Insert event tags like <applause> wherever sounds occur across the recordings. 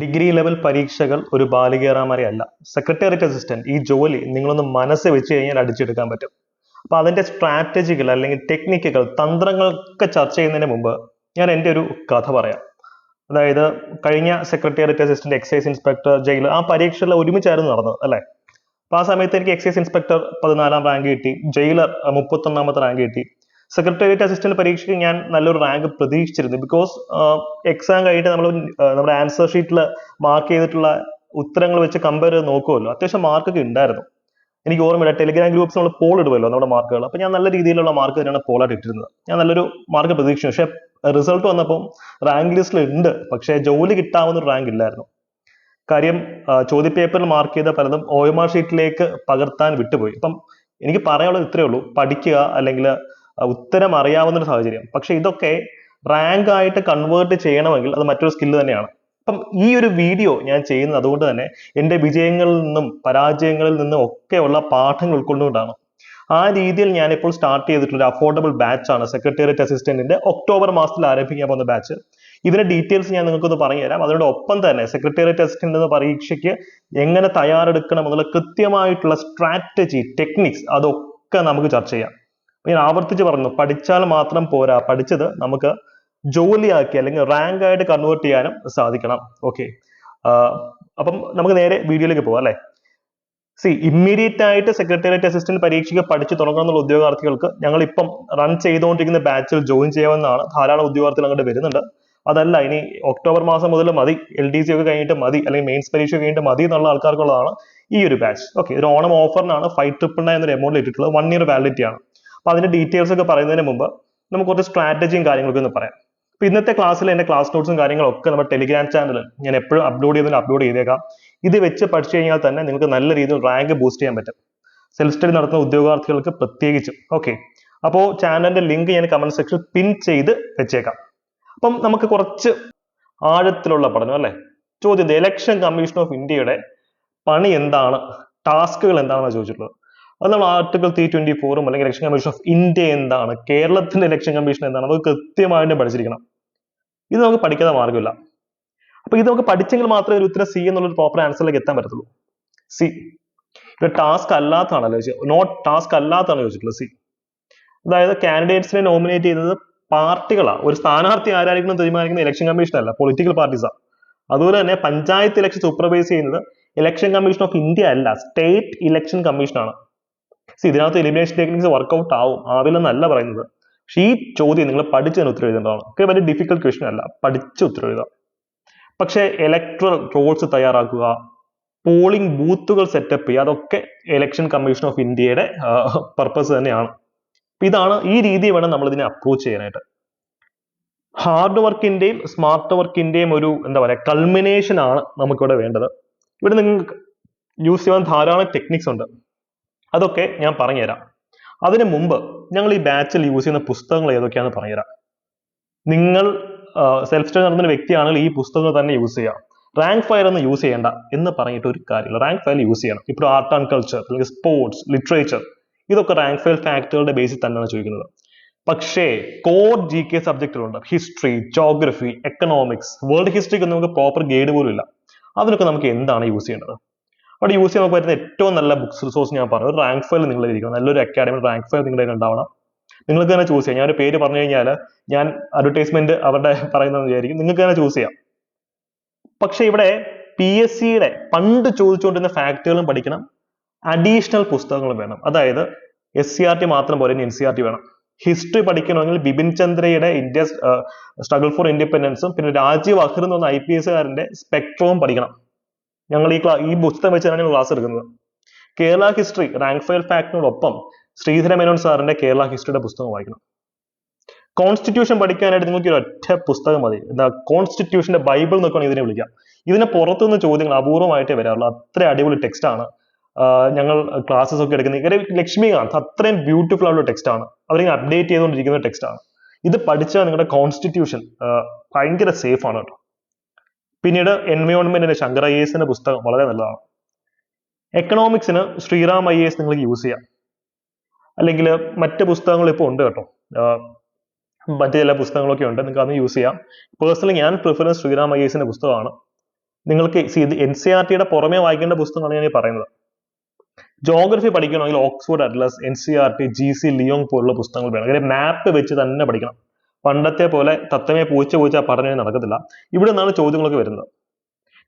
Degree level പരീക്ഷകൾ ഒരു ബാലികേറാമറി അല്ല. സെക്രട്ടേറിയറ്റ് അസിസ്റ്റന്റ് ഈ ജോലി നിങ്ങളൊന്ന് മനസ്സ് വെച്ച് കഴിഞ്ഞാൽ അടിച്ചെടുക്കാൻ പറ്റും. അപ്പോൾ അതിന്റെ സ്ട്രാറ്റജികൾ അല്ലെങ്കിൽ ടെക്നിക്കുകൾ തന്ത്രങ്ങളൊക്കെ ചർച്ച ചെയ്യുന്നതിന് മുമ്പ് ഞാൻ എന്റെ ഒരു കഥ പറയാം. അതായത് കഴിഞ്ഞ secretariat assistant excise inspector jail ആ പരീക്ഷകൾ ഒരുമിച്ചായിരുന്നു നടന്നത് അല്ലേ? അപ്പോൾ ആ സമയത്ത് എനിക്ക് എക്സൈസ് ഇൻസ്പെക്ടർ പതിനാലാം റാങ്ക് കിട്ടി. ജയിലർ മുപ്പത്തൊന്നാമത്തെ റാങ്ക് കിട്ടി. സെക്രട്ടേറിയറ്റ് അസിസ്റ്റന്റ് പരീക്ഷയ്ക്ക് ഞാൻ നല്ലൊരു റാങ്ക് പ്രതീക്ഷിച്ചിരുന്നു. ബിക്കോസ് എക്സാം കഴിഞ്ഞിട്ട് നമ്മൾ നമ്മുടെ ആൻസർ ഷീറ്റിൽ മാർക്ക് ചെയ്തിട്ടുള്ള ഉത്തരങ്ങൾ വെച്ച് കമ്പയർ ചെയ്ത് നോക്കുമല്ലോ അത്യാവശ്യം മാർക്കൊക്കെ ഉണ്ടായിരുന്നു. എനിക്ക് ഓർമ്മയില്ല ടെലിഗ്രാം ഗ്രൂപ്പ്സ് നമ്മൾ പോൾ ഇടുമല്ലോ നമ്മുടെ മാർക്കുകൾ അപ്പൊ ഞാൻ നല്ല രീതിയിലുള്ള മാർക്ക് തന്നെയാണ് പോളായിട്ട് ഇട്ടിരുന്നത്. ഞാൻ നല്ലൊരു മാർക്ക് പ്രതീക്ഷിച്ചു. പക്ഷെ റിസൾട്ട് വന്നപ്പോൾ റാങ്ക് ലിസ്റ്റിൽ ഉണ്ട്. പക്ഷേ ജോലി കിട്ടാവുന്ന ഒരു റാങ്ക് ഇല്ലായിരുന്നു. കാര്യം ചോദ്യപേപ്പറിൽ മാർക്ക് ചെയ്ത പലതും ആർ ഷീറ്റിലേക്ക് പകർത്താൻ വിട്ടുപോയി. അപ്പം എനിക്ക് പറയാനുള്ളത് ഇത്രയേ ഉള്ളൂ. പഠിക്കുക അല്ലെങ്കിൽ ഉത്തരം അറിയാവുന്ന ഒരു സാഹചര്യം. പക്ഷെ ഇതൊക്കെ റാങ്ക് ആയിട്ട് കൺവേർട്ട് ചെയ്യണമെങ്കിൽ അത് മറ്റൊരു സ്കില്ല് തന്നെയാണ്. അപ്പം ഈ ഒരു വീഡിയോ ഞാൻ ചെയ്യുന്നത് അതുകൊണ്ട് തന്നെ എന്റെ വിജയങ്ങളിൽ നിന്നും പരാജയങ്ങളിൽ നിന്നും ഒക്കെയുള്ള പാഠങ്ങൾ ഉൾക്കൊണ്ടുകൊണ്ടാണ്. ആ രീതിയിൽ ഞാനിപ്പോൾ സ്റ്റാർട്ട് ചെയ്തിട്ടുള്ള ഒരു അഫോർഡബിൾ ബാച്ച് ആണ്. സെക്രട്ടേറിയറ്റ് അസിസ്റ്റന്റിന്റെ ഒക്ടോബർ മാസത്തിൽ ആരംഭിക്കാൻ പോകുന്ന ബാച്ച് ഇതിന്റെ ഡീറ്റെയിൽസ് ഞാൻ നിങ്ങൾക്കൊന്ന് പറഞ്ഞുതരാം. അതിനോടൊപ്പം തന്നെ സെക്രട്ടേറിയറ്റ് അസിസ്റ്റന്റ് എന്ന പരീക്ഷയ്ക്ക് എങ്ങനെ തയ്യാറെടുക്കണം എന്നുള്ള കൃത്യമായിട്ടുള്ള സ്ട്രാറ്റജി ടെക്നിക്സ് അതൊക്കെ നമുക്ക് ചർച്ച ചെയ്യാം. ഞാൻ ആവർത്തിച്ച് പറഞ്ഞു പഠിച്ചാൽ മാത്രം പോരാ പഠിച്ചത് നമുക്ക് ജോലിയാക്കി അല്ലെങ്കിൽ റാങ്ക് ആയിട്ട് കൺവേർട്ട് ചെയ്യാനും സാധിക്കണം. ഓക്കെ അപ്പം നമുക്ക് നേരെ വീഡിയോയിലേക്ക് പോവാം അല്ലേ? സി ഇമ്മീഡിയറ്റ് ആയിട്ട് സെക്രട്ടേറിയറ്റ് അസിസ്റ്റന്റ് പരീക്ഷയ്ക്ക് പഠിച്ചു തുടങ്ങണമെന്നുള്ള ഉദ്യോഗാർത്ഥികൾക്ക് ഞങ്ങൾ ഇപ്പം റൺ ചെയ്തുകൊണ്ടിരിക്കുന്ന ബാച്ചിൽ ജോയിൻ ചെയ്യാമെന്നാണ് ധാരാളം ഉദ്യോഗാർത്ഥികൾ അങ്ങോട്ട് വരുന്നുണ്ട്. അതല്ല ഇനി ഒക്ടോബർ മാസം മുതൽ മതി എൽ ഡി സി ഒക്കെ കഴിഞ്ഞിട്ട് മതി അല്ലെങ്കിൽ മെയിൻസ് പരീക്ഷ കഴിഞ്ഞിട്ട് മതി എന്നുള്ള ആൾക്കാർക്കുള്ളതാണ് ഈ ഒരു ബാച്ച് ഓക്കെ ഒരു ഓണം ഓഫറിനാണ് ഫൈവ് ട്രിപ്പിൾ നയൻ എന്നൊരു എമൗണ്ട് ഇട്ടിട്ടുള്ളത്. വൺ ഇയർ വാലിഡിറ്റി ആണ്. അപ്പൊ അതിന്റെ ഡീറ്റെയിൽസ് ഒക്കെ പറയുന്നതിന് മുമ്പ് നമുക്ക് കുറച്ച് സ്ട്രാറ്റജിയും കാര്യങ്ങളൊക്കെ ഒന്ന് പറയാം. അപ്പൊ ഇന്നത്തെ ക്ലാസ്സിൽ എന്റെ ക്ലാസ് നോട്ട്സും കാര്യങ്ങളൊക്കെ നമ്മുടെ ടെലിഗ്രാം ചാനൽ ഞാൻ എപ്പോഴും അപ്ലോഡ് ചെയ്തതിന് അപ്ലോഡ് ചെയ്തേക്കാം. ഇത് വെച്ച് പഠിച്ചു കഴിഞ്ഞാൽ തന്നെ നിങ്ങൾക്ക് നല്ല രീതിയിൽ റാങ്ക് ബൂസ്റ്റ് ചെയ്യാൻ പറ്റും. സെൽഫ് സ്റ്റഡി നടത്തുന്ന ഉദ്യോഗാർത്ഥികൾക്ക് പ്രത്യേകിച്ചും. ഓക്കെ അപ്പോൾ ചാനലിന്റെ ലിങ്ക് ഞാൻ കമന്റ് സെക്ഷനിൽ പിൻ ചെയ്ത് വെച്ചേക്കാം. അപ്പം നമുക്ക് കുറച്ച് ആഴത്തിലുള്ള പഠനം അല്ലേ? ചോദ്യം ഇലക്ഷൻ കമ്മീഷൻ ഓഫ് ഇന്ത്യയുടെ പണി എന്താണ്? ടാസ്കുകൾ എന്താണെന്നാണ് ചോദിച്ചിട്ടുള്ളത്. അത് നമ്മൾ ആർട്ടിക്കിൾ ത്രീ ട്വന്റി ഫോറും അല്ലെങ്കിൽ ഇലക്ഷൻ കമ്മീഷൻ ഓഫ് ഇന്ത്യ എന്താണ്? കേരളത്തിന്റെ ഇലക്ഷൻ കമ്മീഷൻ എന്താണ്? അത് കൃത്യമായിട്ട് പഠിച്ചിരിക്കണം. ഇത് നമുക്ക് പഠിക്കാതെ മാർഗമില്ല അപ്പൊ ഇത് നമുക്ക് പഠിച്ചെങ്കിൽ മാത്രമേ ഒരു ഉത്തരം സി എന്നുള്ള ഒരു പ്രോപ്പർ ആൻസറിലേക്ക് എത്താൻ പറ്റത്തുള്ളൂ. സി ഇത് ടാസ്ക് അല്ലാത്തതാണല്ലോ നോട്ട് ടാസ്ക് അല്ലാത്തതാണ് ചോദിച്ചിട്ടുള്ളത് സി അതായത് കാൻഡിഡേറ്റ്സിനെ നോമിനേറ്റ് ചെയ്യുന്നത് പാർട്ടികളാണ് ഒരു സ്ഥാനാർത്ഥി ആരായിരിക്കണം തീരുമാനിക്കുന്ന ഇലക്ഷൻ കമ്മീഷൻ അല്ല. പൊളിറ്റിക്കൽ പാർട്ടീസാണ് അതുപോലെ തന്നെ പഞ്ചായത്ത് ഇലക്ഷൻ സൂപ്പർവൈസ് ചെയ്യുന്നത് ഇലക്ഷൻ കമ്മീഷൻ ഓഫ് ഇന്ത്യ അല്ല. സ്റ്റേറ്റ് ഇലക്ഷൻ കമ്മീഷൻ ആണ്. ഇതിനകത്ത് എലിമിനേഷൻ ടെക്നിക്സ് വർക്ക്ഔട്ട് ആവും. ആവില്ലെന്നല്ല പറയുന്നത്. പക്ഷേ ഈ ചോദ്യം നിങ്ങൾ പഠിച്ച് തന്നെ ഉത്തരം എഴുതേണ്ടതാണ്. ഒക്കെ വലിയ ഡിഫിക്കൽട്ട് ക്വസ്റ്റൻ അല്ല. പഠിച്ച് ഉത്തരം എഴുതാം. പക്ഷെ ഇലക്ട്രൽ റോൾസ് തയ്യാറാക്കുക പോളിംഗ് ബൂത്തുകൾ സെറ്റപ്പ് ചെയ്യുക അതൊക്കെ ഇലക്ഷൻ കമ്മീഷൻ ഓഫ് ഇന്ത്യയുടെ പർപ്പസ് തന്നെയാണ്. ഇതാണ് ഈ രീതി വേണം നമ്മൾ ഇതിനെ അപ്രോച്ച് ചെയ്യാനായിട്ട്. ഹാർഡ് വർക്കിന്റെയും സ്മാർട്ട് വർക്കിന്റെയും ഒരു എന്താ പറയുക കൾമിനേഷൻ ആണ് നമുക്കിവിടെ വേണ്ടത്. ഇവിടെ നിങ്ങൾക്ക് യൂസ് ചെയ്യാൻ ധാരാളം ടെക്നിക്സ് ഉണ്ട്. അതൊക്കെ ഞാൻ പറഞ്ഞുതരാം. അതിനു മുമ്പ് ഞങ്ങൾ ഈ ബാച്ചിൽ യൂസ് ചെയ്യുന്ന പുസ്തകങ്ങൾ ഏതൊക്കെയാണെന്ന് പറഞ്ഞുതരാം. നിങ്ങൾ സെൽഫ് സ്റ്റഡി നടത്തുന്ന വ്യക്തിയാണെങ്കിൽ ഈ പുസ്തകങ്ങൾ തന്നെ യൂസ് ചെയ്യാം. റാങ്ക് ഫയർ ഒന്നും യൂസ് ചെയ്യേണ്ട എന്ന് പറഞ്ഞിട്ട് ഒരു കാര്യമില്ല. റാങ്ക് ഫയൽ യൂസ് ചെയ്യണം. ഇപ്പോൾ ആർട്ട് ആൻഡ് കൾച്ചർ അല്ലെങ്കിൽ സ്പോർട്സ് ലിറ്ററേച്ചർ ഇതൊക്കെ റാങ്ക് ഫയൽ ഫാക്ടറുകളുടെ ബേസിൽ തന്നെയാണ് ചോദിക്കുന്നത്. പക്ഷേ കോർ ജി കെ സബ്ജക്റ്റുകളുണ്ട് ഹിസ്റ്ററി ജോഗ്രഫി എക്കണോമിക്സ് വേൾഡ് ഹിസ്റ്ററിക്ക് നമുക്ക് പ്രോപ്പർ ഗൈഡ് പോലും ഇല്ല. അതിനൊക്കെ നമുക്ക് എന്താണ് യൂസ് ചെയ്യേണ്ടത്? അവിടെ യൂസ് ചെയ്യാൻ പറ്റുന്ന ഏറ്റവും നല്ല ബുക്സ് റിസോഴ്സ് ഞാൻ പറഞ്ഞു. ഒരു റാങ്ക് ഫയൽ നിങ്ങളുടെ ഇരിക്കണം. നല്ലൊരു അക്കാഡമി റാങ്ക് ഫയൽ നിങ്ങളുടെ ഉണ്ടാവണം. നിങ്ങൾക്ക് തന്നെ ചൂസ് ചെയ്യാം. ഞാൻ ഒരു പേര് പറഞ്ഞു കഴിഞ്ഞാൽ ഞാൻ അഡ്വർടൈസ്മെന്റ് അവരുടെ <laughs> പറയുന്നതെന്ന് വിചാരിക്കും. നിങ്ങൾക്ക് തന്നെ ചൂസ് ചെയ്യാം. പക്ഷെ ഇവിടെ പി എസ് സിയുടെ പണ്ട് ചോദിച്ചുകൊണ്ടിരുന്ന ഫാക്ടുകളും പഠിക്കണം. അഡീഷണൽ പുസ്തകങ്ങളും വേണം. അതായത് എസ് സി ആർ ടി മാത്രം പോലെ എൻ സി ആർ ടി വേണം. ഹിസ്റ്ററി പഠിക്കണമെങ്കിൽ ബിപിൻ ചന്ദ്രയുടെ ഇന്ത്യ സ്ട്രഗിൾ ഫോർ ഇൻഡിപെൻഡൻസും പിന്നെ രാജീവ് അഹിർ എന്ന് പറഞ്ഞ ഐ പി എസ്സുകാരന്റെ സ്പെക്ട്രവും പഠിക്കണം. ഞങ്ങൾ ഈ ഈ പുസ്തകം വെച്ചാണ് ഞങ്ങൾ ക്ലാസ് എടുക്കുന്നത്. കേരള ഹിസ്റ്ററി റാങ്ക് ഫയൽ ഫാക്ടിനോടൊപ്പം ശ്രീധര മേനോൻ സാറിന്റെ കേരള ഹിസ്റ്ററിയുടെ പുസ്തകം വായിക്കണം. കോൺസ്റ്റിറ്റ്യൂഷൻ പഠിക്കാനായിട്ട് നിങ്ങൾക്ക് ഒരു ഒറ്റ പുസ്തകം മതി. എന്താ കോൺസ്റ്റിറ്റ്യൂഷന്റെ ബൈബിൾ എന്നൊക്കെയാണ് ഇതിനെ വിളിക്കാം. ഇതിനെ പുറത്തുനിന്ന് ചോദ്യങ്ങൾ അപൂർവമായിട്ടേ വരാറുള്ളൂ. അത്ര അടിപൊളി ടെക്സ്റ്റ് ആണ്. ഞങ്ങൾ ക്ലാസ്സസ് ഒക്കെ എടുക്കുന്നത് ഇവരെ ലക്ഷ്മികാന്ത് അത്രയും ബ്യൂട്ടിഫുൾ ആയിട്ടുള്ള ടെക്സ്റ്റ് ആണ്. അവരിങ്ങനെ അപ്ഡേറ്റ് ചെയ്തുകൊണ്ടിരിക്കുന്ന ടെക്സ്റ്റ് ആണ്. ഇത് പഠിച്ചാൽ നിങ്ങളുടെ കോൺസ്റ്റിറ്റ്യൂഷൻ ഭയങ്കര സേഫ് ആണ് കേട്ടോ. പിന്നീട് എൻവയോൺമെന്റിന്റെ ശങ്കർ ഐ എസിന്റെ പുസ്തകം വളരെ നല്ലതാണ്. എക്കണോമിക്സിന് ശ്രീറാം ഐ എസ് നിങ്ങൾക്ക് യൂസ് ചെയ്യാം. അല്ലെങ്കിൽ മറ്റ് പുസ്തകങ്ങൾ ഇപ്പോൾ ഉണ്ട് കേട്ടോ. മറ്റു ചില പുസ്തകങ്ങളൊക്കെ ഉണ്ട് നിങ്ങൾക്ക് അന്ന് യൂസ് ചെയ്യാം. പേഴ്സണലി ഞാൻ പ്രിഫറൻസ് ശ്രീറാം ഐ എസിന്റെ പുസ്തകമാണ്. നിങ്ങൾക്ക് എൻ സി ആർ ടിയുടെ പുറമെ വായിക്കേണ്ട പുസ്തകമാണ് ഞാൻ ഈ പറയുന്നത്. ജോഗ്രഫി പഠിക്കണമെങ്കിൽ Oxford atlas N C R T G C Leong പോലുള്ള പുസ്തകങ്ങൾ വേണം. മാപ്പ് വെച്ച് തന്നെ പഠിക്കണം. പണ്ടത്തെ പോലെ തത്തമേ പൂച്ച പൂച്ച പഠനം നടക്കത്തില്ല. ഇവിടെ നിന്നാണ് ചോദ്യങ്ങളൊക്കെ വരുന്നത്.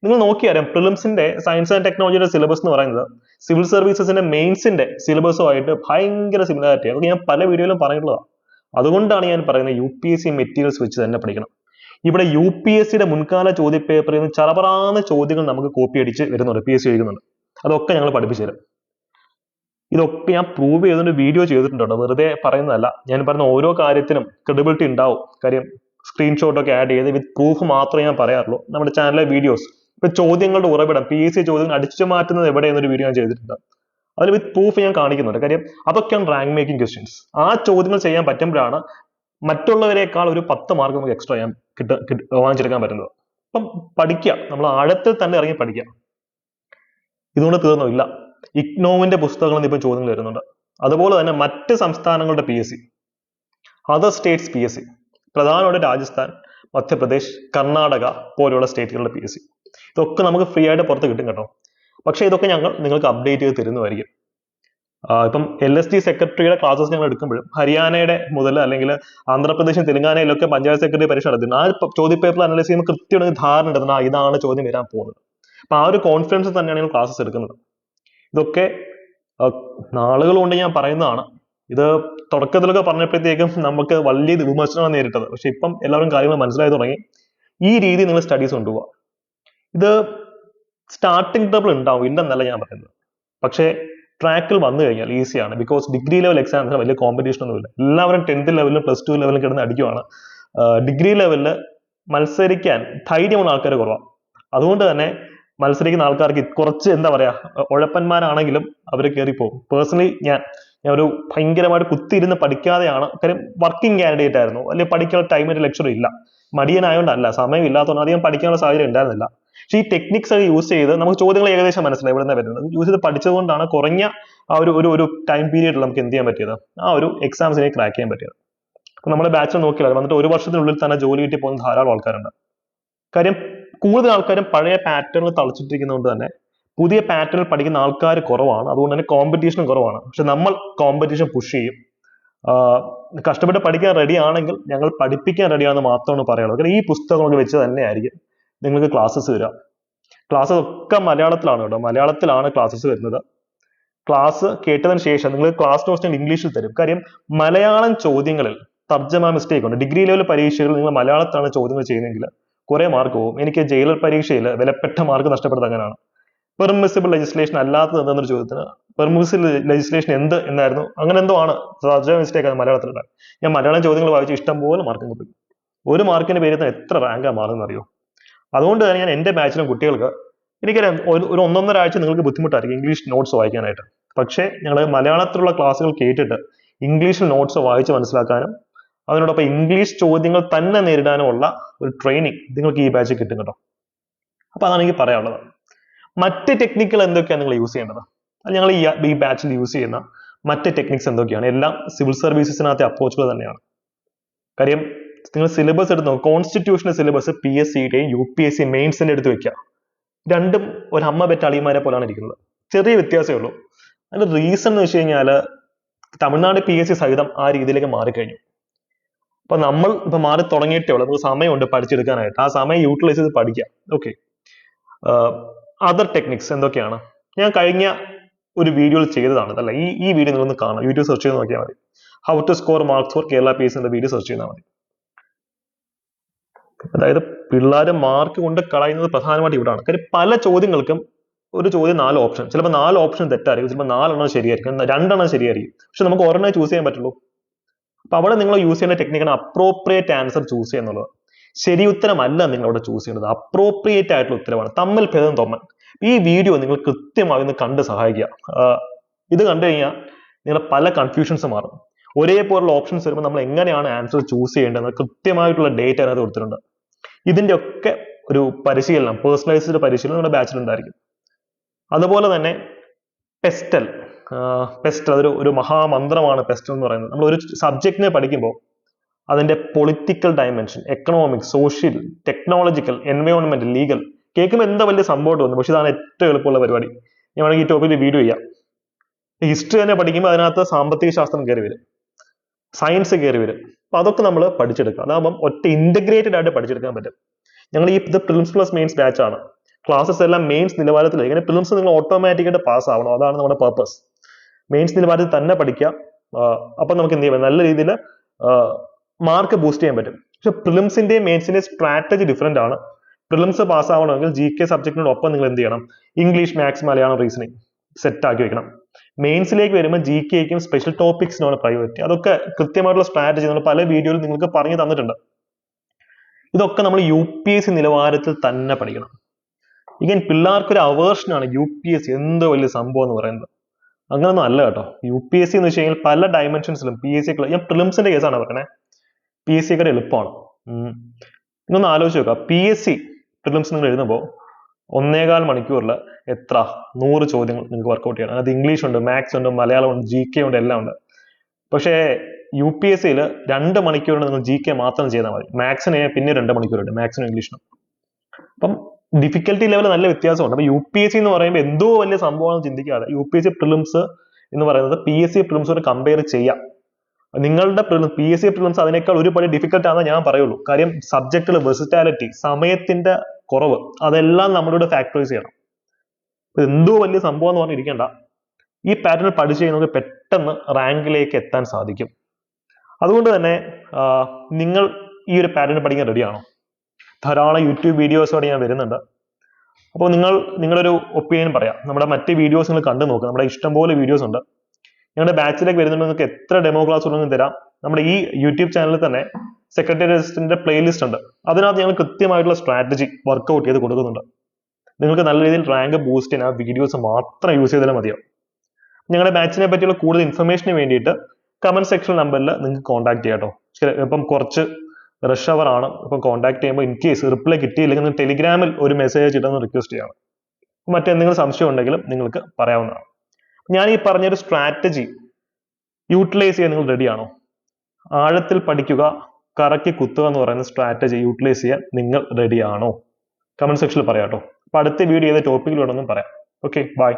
നിങ്ങൾ നോക്കിയാലും പ്രിലിംസിന്റെ സയൻസ് ആൻഡ് ടെക്നോളജിയുടെ സിലബസ് എന്ന് പറയുന്നത് സിവിൽ സർവീസസിന്റെ മെയിൻസിന്റെ സിലബസുമായിട്ട് ഭയങ്കര സിമിലാരിറ്റി അതൊക്കെ ഞാൻ പല വീഡിയോയിലും പറഞ്ഞിട്ടുള്ളതാണ്. അതുകൊണ്ടാണ് ഞാൻ പറയുന്നത് U P S C materials വെച്ച് തന്നെ പഠിക്കണം. ഇവിടെ യു പി എസ് സിയുടെ മുൻകാല ചോദ്യ പേപ്പറിൽ നിന്ന് ചറപറാന്ന ചോദ്യങ്ങൾ നമുക്ക് കോപ്പി അടിച്ച് വരുന്നുണ്ട് പി എസ് സി എഴുതുന്നുണ്ട്. അതൊക്കെ ഞങ്ങൾ പഠിപ്പിച്ചു തരും. ഇതൊക്കെ ഞാൻ പ്രൂവ് ചെയ്തുകൊണ്ട് വീഡിയോ ചെയ്തിട്ടുണ്ട്. വെറുതെ പറയുന്നതല്ല. ഞാൻ പറയുന്ന ഓരോ കാര്യത്തിനും ക്രെഡിബിലിറ്റി ഉണ്ടാവും. കാര്യം സ്ക്രീൻഷോട്ട് ഒക്കെ ആഡ് ചെയ്ത് വിത്ത് പ്രൂഫ് മാത്രമേ ഞാൻ പറയാറുള്ളൂ. നമ്മുടെ ചാനലിലെ വീഡിയോസ് ഇപ്പൊ ചോദ്യങ്ങളുടെ ഉറവിടം പി എസ് സി ചോദ്യങ്ങൾ അടിച്ചു മാറ്റുന്നത് എവിടെയെന്നൊരു വീഡിയോ ഞാൻ ചെയ്തിട്ടുണ്ട്. അതിൽ വിത്ത് പ്രൂഫ് ഞാൻ കാണിക്കുന്നുണ്ട്. കാര്യം അതൊക്കെയാണ് റാങ്ക് മേക്കിംഗ് ക്വസ്റ്റ്യൻസ് ആ ചോദ്യങ്ങൾ ചെയ്യാൻ പറ്റുമ്പോഴാണ് മറ്റുള്ളവരെക്കാൾ ഒരു പത്ത് മാർക്ക് നമുക്ക് എക്സ്ട്രാ ഞാൻ കിട്ട- വാങ്ങിച്ചെടുക്കാൻ പറ്റുന്നത്. അപ്പം പഠിക്കുക നമ്മൾ ആഴത്തിൽ തന്നെ ഇറങ്ങി പഠിക്കുക ഇതുകൊണ്ട് തീർന്നില്ല ഇഗ്നോവിന്റെ പുസ്തകങ്ങളിൽ നിന്ന് ഇപ്പം ചോദ്യങ്ങൾ വരുന്നുണ്ട്. അതുപോലെ തന്നെ മറ്റ് സംസ്ഥാനങ്ങളുടെ P S C other states P S C പ്രധാനമായിട്ട് രാജസ്ഥാൻ മധ്യപ്രദേശ് കർണാടക പോലെയുള്ള സ്റ്റേറ്റുകളുടെ പി എസ് സി ഇതൊക്കെ നമുക്ക് ഫ്രീ ആയിട്ട് പുറത്ത് കിട്ടും കേട്ടോ. പക്ഷേ ഇതൊക്കെ ഞങ്ങൾ നിങ്ങൾക്ക് അപ്ഡേറ്റ് ചെയ്ത് തരുന്നതായിരിക്കും. ഇപ്പം എൽ എസ് ഡി സെക്രട്ടറിയുടെ ക്ലാസ്സസ് ഞങ്ങൾ എടുക്കുമ്പോഴും ഹരിയാനയുടെ മുതൽ അല്ലെങ്കിൽ ആന്ധ്രാപ്രദേശും തെലങ്കാനയിലൊക്കെ പഞ്ചായത്ത് സെക്രട്ടറി പരീക്ഷ നടത്തുന്നു ആ ചോദ്യ പേപ്പർ അനലൈസ് ചെയ്യുമ്പോൾ കൃത്യമായി ധാരണ ഇടുന്ന ഇതാണ് ചോദ്യം വരാൻ പോകുന്നത്. അപ്പൊ ആ ഒരു കോൺഫിഡൻസ് തന്നെയാണ് ഞങ്ങൾ ക്ലാസ്സസ് എടുക്കുന്നത്. ഇതൊക്കെ നാളുകൾ കൊണ്ട് ഞാൻ പറയുന്നതാണ്. ഇത് തുടക്കത്തിലൊക്കെ പറഞ്ഞപ്പോഴത്തേക്കും നമുക്ക് വലിയ വിമർശനമാണ് നേരിട്ടത്. പക്ഷെ ഇപ്പം എല്ലാവരും കാര്യങ്ങൾ മനസ്സിലായി തുടങ്ങി. ഈ രീതി നിങ്ങൾ സ്റ്റഡീസ് കൊണ്ടുപോകുക ഇത് സ്റ്റാർട്ടിംഗ് ട്രബിൾ ഉണ്ടാവും. ഇല്ലെന്നല്ല ഞാൻ പറയുന്നത്. പക്ഷേ ട്രാക്കിൽ വന്നു കഴിഞ്ഞാൽ ഈസിയാണ് ബിക്കോസ് ഡിഗ്രി ലെവൽ എക്സാംസിന് വലിയ കോമ്പറ്റീഷൻ ഒന്നുമില്ല. എല്ലാവരും ടെൻത്ത് ലെവലിലും പ്ലസ് ടു ലെവലിലും കിടന്ന് അടിക്കുവാണ്. ഡിഗ്രി ലെവലിൽ മത്സരിക്കാൻ ധൈര്യമുള്ള ആൾക്കാർ കുറവാണ്. അതുകൊണ്ട് തന്നെ മത്സരിക്കുന്ന ആൾക്കാർക്ക് കുറച്ച് എന്താ പറയാ ഉഴപ്പന്മാരാണെങ്കിലും അവർ പോകും പേഴ്സണലി ഞാൻ ഞാൻ ഒരു ഭയങ്കരമായിട്ട് കുത്തിയിരുന്ന് പഠിക്കാതെയാണ് കാര്യം വർക്കിംഗ് കാൻഡിഡേറ്റ് ആയിരുന്നു. അല്ലെങ്കിൽ പഠിക്കാനുള്ള ടൈമിന്റെ ലെക്ചർ ഇല്ല. മടിയനായോണ്ടല്ല സമയം ഇല്ലാത്തതുകൊണ്ട് അധികം പഠിക്കാനുള്ള സാഹചര്യം ഉണ്ടായിരുന്നില്ല. പക്ഷേ ഈ ടെക്നിക്സ് ഒക്കെ യൂസ് ചെയ്ത് നമുക്ക് ചോദ്യങ്ങൾ ഏകദേശം മനസ്സിലായി ഇവിടെ നിന്ന് വരുന്നത്. യൂസ് ചെയ്ത് പഠിച്ചതുകൊണ്ടാണ് കുറഞ്ഞ ആ ഒരു ഒരു ഒരു ടൈം പീരീഡിൽ നമുക്ക് എന്ത് ചെയ്യാൻ പറ്റിയത്? ആ ഒരു എക്സാംസിനെ ക്രാക്ക് ചെയ്യാൻ പറ്റിയത്. അപ്പൊ നമ്മുടെ ബാച്ചിൽ നോക്കിയാൽ വന്നിട്ട് ഒരു വർഷത്തിനുള്ളിൽ തന്നെ ജോലി കിട്ടി പോകുന്ന ധാരാളം ആൾക്കാരുണ്ട്. കാര്യം കൂടുതൽ ആൾക്കാരും പഴയ പാറ്റേണിൽ തളച്ചിട്ടിരിക്കുന്നതുകൊണ്ട് തന്നെ പുതിയ പാറ്റേണിൽ പഠിക്കുന്ന ആൾക്കാർ കുറവാണ്. അതുകൊണ്ട് തന്നെ കോമ്പറ്റീഷനും കുറവാണ്. പക്ഷെ നമ്മൾ കോമ്പറ്റീഷൻ പുഷ് ചെയ്യും. കഷ്ടപ്പെട്ട് പഠിക്കാൻ റെഡി ആണെങ്കിൽ ഞങ്ങൾ പഠിപ്പിക്കാൻ റെഡിയാണെന്ന് മാത്രമാണ് പറയാനുള്ളത് കാരണം ഈ പുസ്തകങ്ങളൊക്കെ വെച്ച് തന്നെയായിരിക്കും നിങ്ങൾക്ക് ക്ലാസ്സസ് വരിക. ക്ലാസ്സസ് ഒക്കെ മലയാളത്തിലാണ് കേട്ടോ. മലയാളത്തിലാണ് ക്ലാസ്സസ് വരുന്നത്. ക്ലാസ് കേട്ടതിന് ശേഷം നിങ്ങൾ ക്ലാസ് നോട്ട്സ് ഇംഗ്ലീഷിൽ തരും. കാര്യം മലയാളം ചോദ്യങ്ങളിൽ തർജമ മിസ്റ്റേക്ക് ഉണ്ട്. ഡിഗ്രി ലെവൽ പരീക്ഷകൾ നിങ്ങൾ മലയാളത്തിലാണ് ചോദ്യങ്ങൾ ചെയ്യുന്നതെങ്കിൽ കുറെ മാർക്ക് പോകും എനിക്ക് ജയിലർ പരീക്ഷയിൽ വിലപ്പെട്ട മാർക്ക് നഷ്ടപ്പെടുന്നത് അങ്ങനെയാണ്. പെർമിസിബിൾ ലെജിസ്ലേഷൻ അല്ലാത്തത് എന്തെന്നൊരു ചോദ്യത്തിന് പെർമിസിബിൾ ലെജിസ്ലേഷൻ എന്ത് എന്നായിരുന്നു? അങ്ങനെ എന്തോ ആണ്. മിസ്റ്റേക്ക് ആണ് മലയാളത്തിലുണ്ട് ഞാൻ മലയാളം ചോദ്യങ്ങൾ വായിച്ച് ഇഷ്ടം പോലെ മാർക്ക് കിട്ടും ഒരു മാർക്കിന്റെ പേരിൽ തന്നെ എത്ര റാങ്കാ മാറുന്നത് അറിയോ? അതുകൊണ്ട് തന്നെ ഞാൻ എന്റെ ബാച്ചിലും കുട്ടികൾക്ക് എനിക്കറിയാം ഒരു ഒരു ഒന്നൊന്നര ആഴ്ച നിങ്ങൾക്ക് ബുദ്ധിമുട്ടായിരിക്കും ഇംഗ്ലീഷ് നോട്ട്സ് വായിക്കാനായിട്ട്. പക്ഷേ ഞങ്ങൾ മലയാളത്തിലുള്ള ക്ലാസ്സുകൾ കേട്ടിട്ട് ഇംഗ്ലീഷിൽ നോട്ട്സ് വായിച്ച് മനസ്സിലാക്കാനും അതിനോടൊപ്പം ഇംഗ്ലീഷ് ചോദ്യങ്ങൾ തന്നെ നേരിടാനുമുള്ള ഒരു ട്രെയിനിങ് നിങ്ങൾക്ക് ഈ ബാച്ചിൽ കിട്ടും കേട്ടോ. അപ്പൊ അതാണ് എനിക്ക് പറയാനുള്ളത്. മറ്റ് ടെക്നിക്കുകൾ എന്തൊക്കെയാണ് നിങ്ങൾ യൂസ് ചെയ്യേണ്ടത്? അത് ഞങ്ങൾ ഈ ഈ ബാച്ചിൽ യൂസ് ചെയ്യുന്ന മറ്റ് ടെക്നിക്സ് എന്തൊക്കെയാണ്? എല്ലാം സിവിൽ സർവീസസിനകത്തെ അപ്രോച്ചുകൾ തന്നെയാണ്. കാര്യം നിങ്ങൾ സിലബസ് എടുത്ത് നോക്കുക കോൺസ്റ്റിറ്റ്യൂഷണൽ സിലബസ് പി എസ് സിയുടെയും യു പി എസ് സി മെയിൻസിന്റെ എടുത്ത് വെക്കുക. രണ്ടും ഒരു അമ്മ പെറ്റ അളിയന്മാരെ പോലാണ് ഇരിക്കുന്നത്. ചെറിയ വ്യത്യാസമേ ഉള്ളൂ. അതിന്റെ റീസൺ എന്ന് വെച്ച് കഴിഞ്ഞാൽ തമിഴ്നാട് പി എസ് സി സഹിതം ആ രീതിയിലേക്ക് മാറിക്കഴിഞ്ഞു. അപ്പൊ നമ്മൾ ഇപ്പൊ മാറി തുടങ്ങിയിട്ടേ ഉള്ളൂ. നമുക്ക് സമയമുണ്ട് പഠിച്ചെടുക്കാനായിട്ട്. ആ സമയം യൂട്ടിലൈസ് ചെയ്ത് പഠിക്കാം. ഓക്കെ അതർ ടെക്നിക്സ് എന്തൊക്കെയാണ്? ഞാൻ കഴിഞ്ഞ ഒരു വീഡിയോയിൽ ചെയ്തതാണ്. അല്ല ഈ ഈ വീഡിയോ നിങ്ങളൊന്ന് കാണാം യൂട്യൂബ് സെർച്ച് ചെയ്ത് നോക്കിയാൽ മതി. How to score marks for Kerala P S എന്ന വീഡിയോ സെർച്ച് ചെയ്താൽ മതി. അതായത് പിള്ളേർ മാർക്ക് കൊണ്ട് കളയുന്നത് പ്രധാനമായിട്ട് ഇവിടാണ്. കാര്യം പല ചോദ്യങ്ങൾക്കും ഒരു ചോദ്യം നാല് ഓപ്ഷൻ ചിലപ്പോൾ നാല് ഓപ്ഷൻ തെറ്റായിരിക്കും. ചിലപ്പോൾ നാലെണ്ണം ശരിയായിരിക്കും. രണ്ടെണ്ണം ശരിയായിരിക്കും. പക്ഷെ നമുക്ക് ഒരെണ്ണം ചൂസ് ചെയ്യാൻ പറ്റുള്ളൂ. അപ്പൊ അവിടെ നിങ്ങൾ യൂസ് ചെയ്യുന്ന ടെക്നിക്കാണ് അപ്രോപ്രിയേറ്റ് ആൻസർ ചൂസ് ചെയ്യുക എന്നുള്ളത്. ശരി ഉത്തരമല്ല നിങ്ങൾ അവിടെ ചൂസ് ചെയ്യുന്നത് അപ്രോപ്രിയേറ്റ് ആയിട്ടുള്ള ഉത്തരമാണ്. തമ്മിൽ ഭേദം തൊമ്മൻ. ഈ വീഡിയോ നിങ്ങൾ കൃത്യമായി ഒന്ന് കണ്ട് സഹായിക്കുക. ഇത് കണ്ടു കഴിഞ്ഞാൽ നിങ്ങളുടെ പല കൺഫ്യൂഷൻസ് മാറും. ഒരേപോലുള്ള ഓപ്ഷൻസ് വരുമ്പോൾ നമ്മൾ എങ്ങനെയാണ് ആൻസർ ചൂസ് ചെയ്യേണ്ടത് കൃത്യമായിട്ടുള്ള ഡേറ്റ് അതിനകത്ത് കൊടുത്തിട്ടുണ്ട്. ഇതിന്റെ ഒക്കെ ഒരു പരിശീലനം പേഴ്സണലൈസ്ഡ് പരിശീലനം നമ്മുടെ ബാച്ചിൽ ഉണ്ടായിരിക്കും. അതുപോലെ തന്നെ പെസ്റ്റൽ പെസ്റ്റൽ അതൊരു ഒരു മഹാമന്ത്രമാണ് പെസ്റ്റ് എന്ന് പറയുന്നത്. നമ്മൾ ഒരു സബ്ജക്റ്റിനെ പഠിക്കുമ്പോൾ അതിന്റെ political dimension economic social technological environment legal കേൾക്കുമ്പോൾ എന്താ വലിയ സംഭവം തോന്നും പക്ഷെ ഇതാണ് ഏറ്റവും എളുപ്പമുള്ള പരിപാടി. ഞാൻ വേണമെങ്കിൽ ഈ ടോപ്പിക്കിൽ വീഡിയോ ചെയ്യാം. ഹിസ്റ്ററി തന്നെ പഠിക്കുമ്പോൾ അതിനകത്ത് സാമ്പത്തിക ശാസ്ത്രം കയറി വരും. സയൻസ് കയറി വരും. അപ്പോൾ അതൊക്കെ നമ്മൾ പഠിച്ചെടുക്കുക അതാകുമ്പം ഒറ്റ ഇന്റഗ്രേറ്റഡ് ആയിട്ട് പഠിച്ചെടുക്കാൻ പറ്റും. ഞങ്ങൾ ഈ ഇത് പ്രിലിംസ് പ്ലസ് മെയിൻസ് ബാച്ചാണ് ക്ലാസ്സസ് എല്ലാം മെയിൻസ് നിലവാരത്തിൽ ഇങ്ങനെ പ്രിലിംസ് നിങ്ങൾ ഓട്ടോമാറ്റിക്കായിട്ട് പാസ് ആവണം. അതാണ് നമ്മുടെ പർപ്പസ് മെയിൻസ് നിലവാരത്തിൽ തന്നെ പഠിക്കുക. അപ്പം നമുക്ക് എന്ത് ചെയ്യാം? നല്ല രീതിയിൽ മാർക്ക് ബൂസ്റ്റ് ചെയ്യാൻ പറ്റും. പക്ഷെ പ്രിലിംസിന്റെയും മെയിൻസിന്റെയും സ്ട്രാറ്റജി ഡിഫറെന്റ് ആണ്. പ്രിലിംസ് പാസ് ആവണമെങ്കിൽ ജി കെ സബ്ജക്റ്റിനോടൊപ്പം നിങ്ങൾ എന്ത് ചെയ്യണം? English maths Malayalam reasoning set ആക്കി വെക്കണം. മെയിൻസിലേക്ക് വരുമ്പോൾ ജി കെക്കും സ്പെഷ്യൽ ടോപ്പിക്സിനാണ് പ്രയോറിറ്റി അതൊക്കെ കൃത്യമായിട്ടുള്ള സ്ട്രാറ്റജി നമ്മൾ പല വീഡിയോയിൽ നിങ്ങൾക്ക് പറഞ്ഞു തന്നിട്ടുണ്ട്. ഇതൊക്കെ നമ്മൾ യു പി എസ് സി നിലവാരത്തിൽ തന്നെ പഠിക്കണം. ഇങ്ങനെ പിള്ളേർക്ക് ഒരു അവേർഷനാണ് യു പി എസ് സി എന്തോ വലിയ സംഭവം എന്ന് പറയുന്നത്? അങ്ങനൊന്നും അല്ല കേട്ടോ. യു പി എസ് സി എന്ന് വെച്ച് കഴിഞ്ഞാൽ പല ഡയമെൻഷൻസിലും പി എസ് സി ഞാൻ പ്രിലിംസിന്റെ കേസാണ് പറയണേ പി എസ് സിക്കാരുടെ എളുപ്പമാണ്. നിങ്ങളൊന്ന് ആലോചിച്ച് നോക്കുക പി എസ് സി പ്രിലിംസ് നിങ്ങൾ എഴുതുമ്പോൾ ഒന്നേകാൽ മണിക്കൂറിൽ എത്ര? നൂറ് ചോദ്യങ്ങൾ നിങ്ങൾക്ക് വർക്കൗട്ട് ചെയ്യണം. അത് ഇംഗ്ലീഷ് ഉണ്ട് മാത്സ് ഉണ്ട് മലയാളം ഉണ്ട് ജി കെ ഉണ്ട് എല്ലാം ഉണ്ട്. പക്ഷേ യു പി എസ് സിയിൽ രണ്ട് മണിക്കൂറിന് നിങ്ങൾ ജി കെ മാത്രം ചെയ്താൽ മതി. മാത്സിന് പിന്നെ രണ്ട് മണിക്കൂറുണ്ട് മാത്സിനും ഇംഗ്ലീഷിനും അപ്പം ഡിഫിക്കൽട്ടി ലെവൽ നല്ല വ്യത്യാസമുണ്ട്. അപ്പൊ യു പി എസ് സി എന്ന് പറയുമ്പോൾ എന്തോ വലിയ സംഭവമാണെന്ന് ചിന്തിക്കാതെ U P S C prelims എന്ന് പറയുന്നത് പി എസ് സി പ്രിലിംസോട് കമ്പയർ ചെയ്യാം. നിങ്ങളുടെ പി എസ് സി പ്രിലിംസ് അതിനേക്കാൾ ഒരുപാട് ഡിഫിക്കൽട്ട് ആണെന്ന് ഞാൻ പറയുള്ളൂ. കാര്യം സബ്ജക്റ്റിൽ വെസിറ്റാലിറ്റി സമയത്തിന്റെ കുറവ് അതെല്ലാം നമ്മളിവിടെ ഫാക്ടറൈസ് ചെയ്യണം. എന്തോ വലിയ സംഭവം എന്ന് പറഞ്ഞിരിക്കണ്ട. ഈ പാറ്റേൺ പഠിച്ചു കഴിഞ്ഞാൽ പെട്ടെന്ന് റാങ്കിലേക്ക് എത്താൻ സാധിക്കും. അതുകൊണ്ട് തന്നെ നിങ്ങൾ ഈ ഒരു പാറ്റേൺ പഠിക്കാൻ റെഡിയാണോ ധാരാളം യൂട്യൂബ് വീഡിയോസോടെ ഞാൻ വരുന്നുണ്ട്. അപ്പോൾ നിങ്ങൾ നിങ്ങളൊരു ഒപ്പീനിയൻ പറയാം. നമ്മുടെ മറ്റ് വീഡിയോസ് നിങ്ങൾ കണ്ടു നോക്കുക നമ്മുടെ ഇഷ്ടംപോലെ വീഡിയോസ് ഉണ്ട്. ഞങ്ങളുടെ ബാച്ചിലേക്ക് വരുന്നുണ്ട്. നിങ്ങൾക്ക് എത്ര ഡെമോ ക്ലാസ് ഉണ്ടെന്ന് തരാം. നമ്മുടെ ഈ യൂട്യൂബ് ചാനലിൽ തന്നെ സെക്രട്ടറി അസിസ്റ്റന്റിന്റെ പ്ലേലിസ്റ്റ് ഉണ്ട്. അതിനകത്ത് ഞങ്ങൾ കൃത്യമായിട്ടുള്ള സ്ട്രാറ്റജി വർക്കൗട്ട് ചെയ്ത് കൊടുക്കുന്നുണ്ട്. നിങ്ങൾക്ക് നല്ല രീതിയിൽ റാങ്ക് ബൂസ്റ്റ് ചെയ്യാൻ ആ വീഡിയോസ് മാത്രം യൂസ് ചെയ്താലും മതിയാവും. ഞങ്ങളുടെ ബാച്ചിനെ പറ്റിയുള്ള കൂടുതൽ ഇൻഫർമേഷന് വേണ്ടിയിട്ട് കമന്റ് സെക്ഷൻ നമ്പറിൽ നിങ്ങൾക്ക് കോൺടാക്ട് ചെയ്യാം കേട്ടോ ഇപ്പം കുറച്ച് റഷ് അവർ ആണ് ഇപ്പം കോൺടാക്ട് ചെയ്യുമ്പോൾ ഇൻ കേസ് റിപ്ലൈ കിട്ടിയില്ലെങ്കിൽ ടെലിഗ്രാമിൽ ഒരു മെസ്സേജ് ഇട്ടെന്ന് റിക്വസ്റ്റ് ചെയ്യണം. മറ്റെന്തെങ്കിലും സംശയം ഉണ്ടെങ്കിലും നിങ്ങൾക്ക് പറയാവുന്നതാണ്. ഞാൻ ഈ പറഞ്ഞൊരു സ്ട്രാറ്റജി യൂട്ടിലൈസ് ചെയ്യാൻ നിങ്ങൾ റെഡിയാണോ ആഴത്തിൽ പഠിക്കുക കറക്കി കുത്തുക എന്ന് പറയുന്ന സ്ട്രാറ്റജി യൂട്ടിലൈസ് ചെയ്യാൻ നിങ്ങൾ റെഡിയാണോ കമന്റ് സെക്ഷനിൽ പറയാം കേട്ടോ. അപ്പൊ അടുത്ത വീഡിയോ ഏത് ടോപ്പിക്കിൽ വേണമെന്നും പറയാം. Okay bye